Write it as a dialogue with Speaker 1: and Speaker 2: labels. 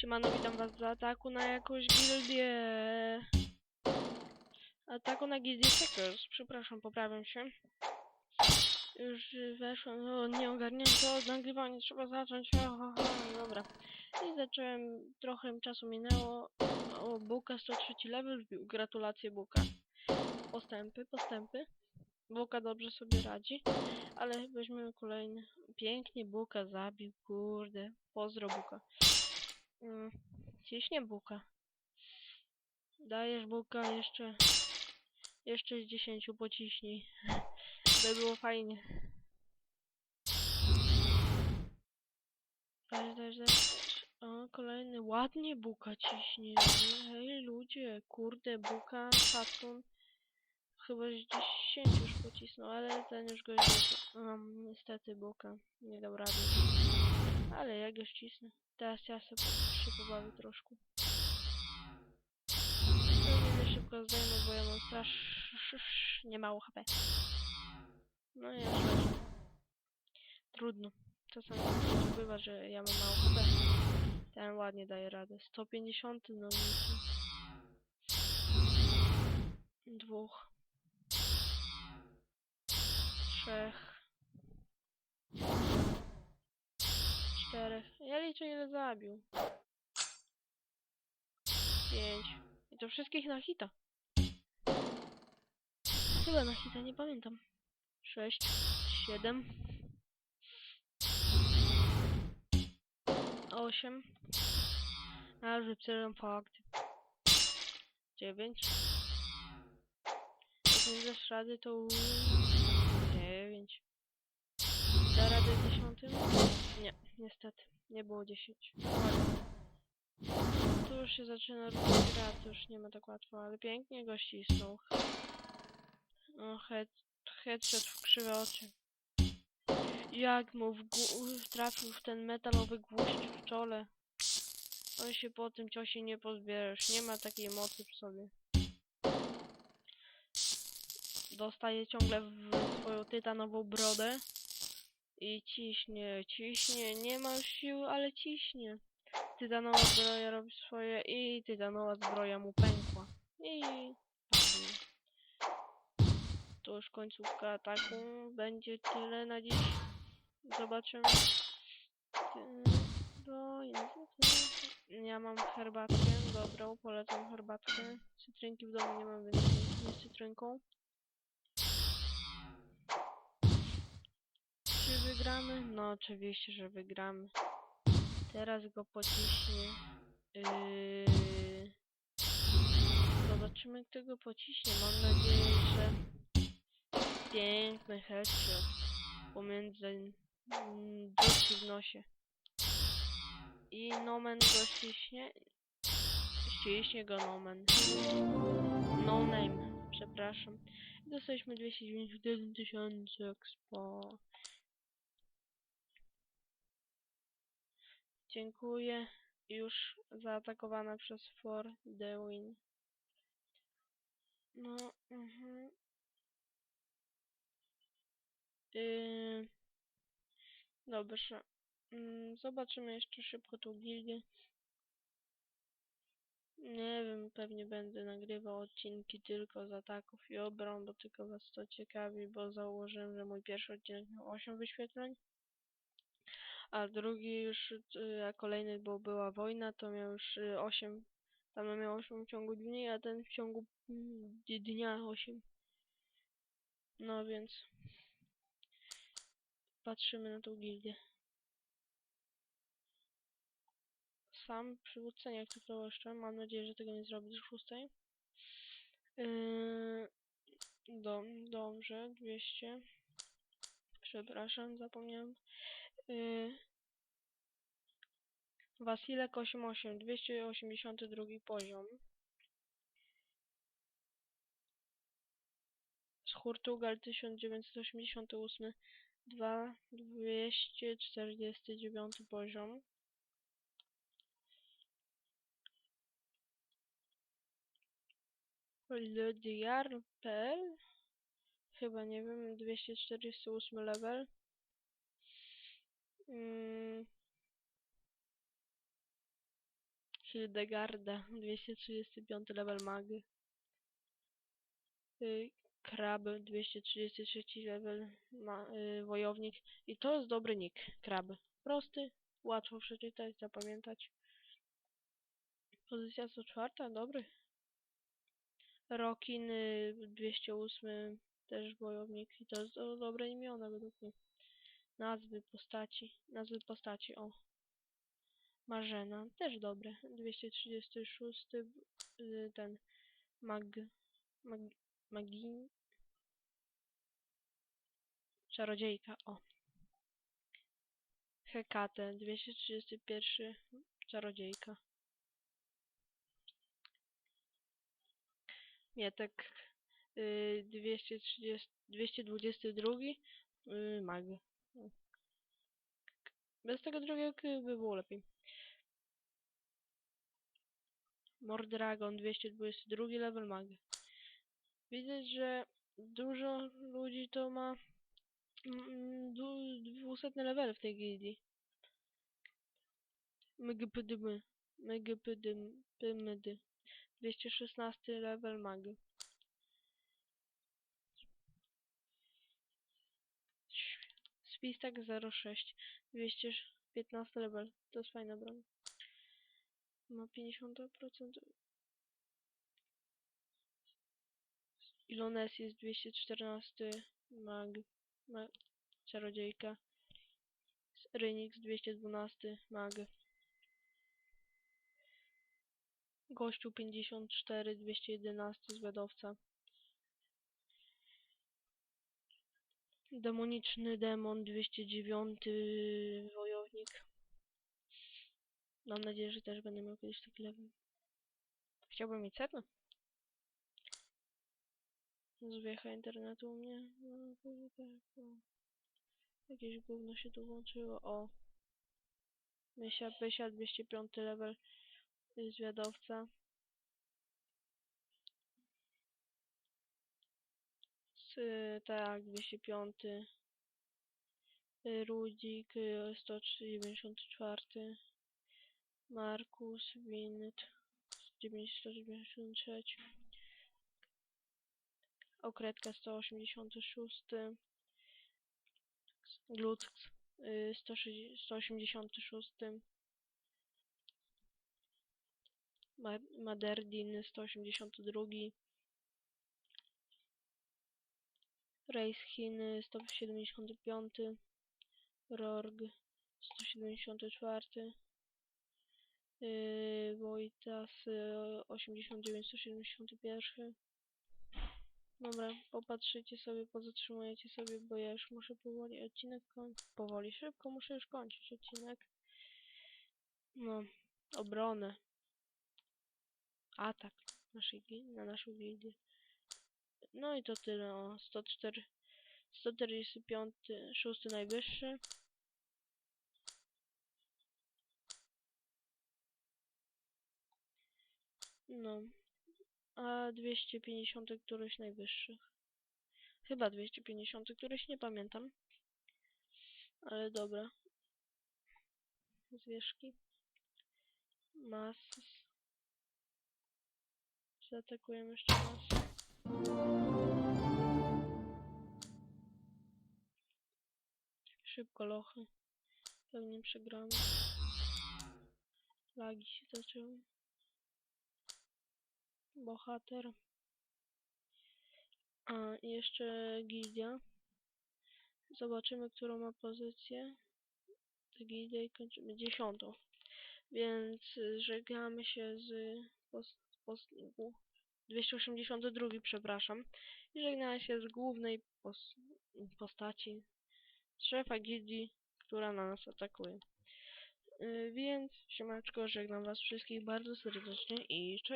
Speaker 1: Siemano, witam was z ataku na jakąś gildię. Ataku na gildię Checkers. Przepraszam, poprawiam się. Już weszłem, no nie ogarnięto od nagrywania, trzeba zacząć. Ha, ha. Dobra. I zacząłem, trochę czasu minęło. O, Buka 103 level wbił. Gratulacje Buka. Postępy, postępy. Buka dobrze sobie radzi, ale weźmiemy kolejny. Pięknie Buka zabił, kurde. Pozdro Buka. Mm, ciśnie buka. Dajesz buka jeszcze. Jeszcze z 10 pociśnij. By było fajnie. Dajesz, dajesz, dajesz. O, kolejny. Ładnie buka ciśnie. Hej ludzie, kurde, buka, szacun. Chyba z 10 już pocisnął, ale ten już go jest. Um, niestety buka. Nie dał rady. Ale jak go ścisnę. Teraz ja sobie się pobawię troszkę. Pewnie szybko zdejmę, bo ja mam strasz... nie mało HP. No i. Trudno. Czasami tak bywa, że ja mam mało HP. Ten ładnie daje radę. 150 no nic. Dwóch. Trzech. Czterech. Ja liczę ile zabił. Pięć. I to wszystkich na hita. Chyba na hita, nie pamiętam. Sześć. Siedem. Osiem. A, wyprzedzam fakt. Dziewięć. Nie dasz rady, to... Dziewięć. Da radę dziesiątym? Nie, niestety. Nie było 10. Tu już się zaczyna robić gra, to już nie ma tak łatwo, ale pięknie go ścisnął. O, head, headshot w krzywe oczy. Jak mu w trafił w ten metalowy gwóźdź w czole. On się po tym ciosie nie pozbierasz, nie ma takiej mocy w sobie. Dostaje ciągle w swoją tytanową brodę. I ciśnie, ciśnie, nie ma sił, ale ciśnie. Tytanowa zbroja robi swoje i tytanowa zbroja mu pękła. I. To już końcówka ataku. Będzie tyle na dziś. Zobaczymy. Do Ja mam herbatkę, dobrą, polecam herbatkę. Cytrynki w domu nie mam, więc nie z cytrynką. Wygramy? No oczywiście, że wygramy. Teraz go pociśnie. Yy... Zobaczymy, kto go pociśnie. Mam nadzieję, że piękny headshot pomiędzy mm, dupki w nosie. I Nomen go ściśnie. Ściśnie go Nomen. No name, przepraszam. Dostaliśmy 291 tysięcy expo. Dziękuję. Już zaatakowana przez For the Win. No, mhm. Yy... Dobrze. Mm, zobaczymy jeszcze szybko tą gildię. Nie wiem, pewnie będę nagrywał odcinki tylko z ataków i obron, bo tylko was to ciekawi, bo założyłem, że mój pierwszy odcinek miał 8 wyświetleń. A drugi już, y, a kolejny, bo była wojna, to miał już y, 8. Tam miał 8 w ciągu dni, a ten w ciągu mm, dnia 8. No więc patrzymy na tą gildię. Sam przywódca nie akceptował jeszcze. Mam nadzieję, że tego nie zrobi do szóstej. Yy, do, dobrze, 200. Przepraszam, zapomniałem. Yy, Wasilek 88, 282 poziom. Schurtugal 1988, 2, 249 poziom. Lediar.pl Chyba nie wiem, 248 level. Mm. Hildegarda, 235 level mag. Y, Krab, 233 level ma, y, wojownik. I to jest dobry nick, Krab. Prosty, łatwo przeczytać, zapamiętać. Pozycja 104, dobry. Rokin, y, 208, też wojownik. I to jest do, dobre imiona według mnie. Nazwy postaci, nazwy postaci, o. Marzena, też dobre. 236, y, ten mag, mag, magin, czarodziejka, o. Hekate, 231, czarodziejka. Mietek, y, 230, 222, y, mag. Bez tego drugiego by było lepiej. Mordragon 222 level mag. Widać, że dużo ludzi to ma mm, du- 200 level w tej gildii. MGPDM. MGPDM. PMD. 216 level mag. Spistak 06. 215 level. To jest fajna broń. Ma 50%. Ilones jest 214 mag, mag czarodziejka. Rynix 212 mag. Gościu 54 211 zwiadowca. Demoniczny demon 209 wojownik. Mam nadzieję, że też będę miał kiedyś taki level. Chciałbym mieć setno. Zwiecha internetu u mnie. No, kurde, tak, no. Jakieś gówno się tu włączyło. O. Mysia, Pysia, 205 level. y, Zwiadowca. S, y, tak, 205. y, Rudzik, y, 194. Markus, Wind, 193. Okredka 186. Glutz y, 160 186. Ma Maderdin 182. Race Chin 175. Rorg 174. Yy, Wojtas y, 89 171. Dobra, popatrzycie sobie, pozatrzymujecie sobie, bo ja już muszę powoli odcinek kończyć. Powoli, szybko muszę już kończyć odcinek. No, obronę. Atak naszej, na naszą gildię. No i to tyle, o, 104, 145, 6 najwyższy. No, a 250 któryś najwyższych. Chyba 250 któryś, nie pamiętam. Ale dobra. Zwierzki. Mas. Zaatakujemy jeszcze raz. Szybko lochy. Pewnie przegramy. Lagi się zaczęły. Bohater. A, jeszcze gildia. Zobaczymy, którą ma pozycję. Tę gildię i kończymy dziesiątą. Więc y, żegnamy się z pos, pos, u- 282, przepraszam. I żegnamy się z głównej pos, postaci szefa gildii, która na nas atakuje. Y, Więc, siemaczko, żegnam was wszystkich bardzo serdecznie i cześć.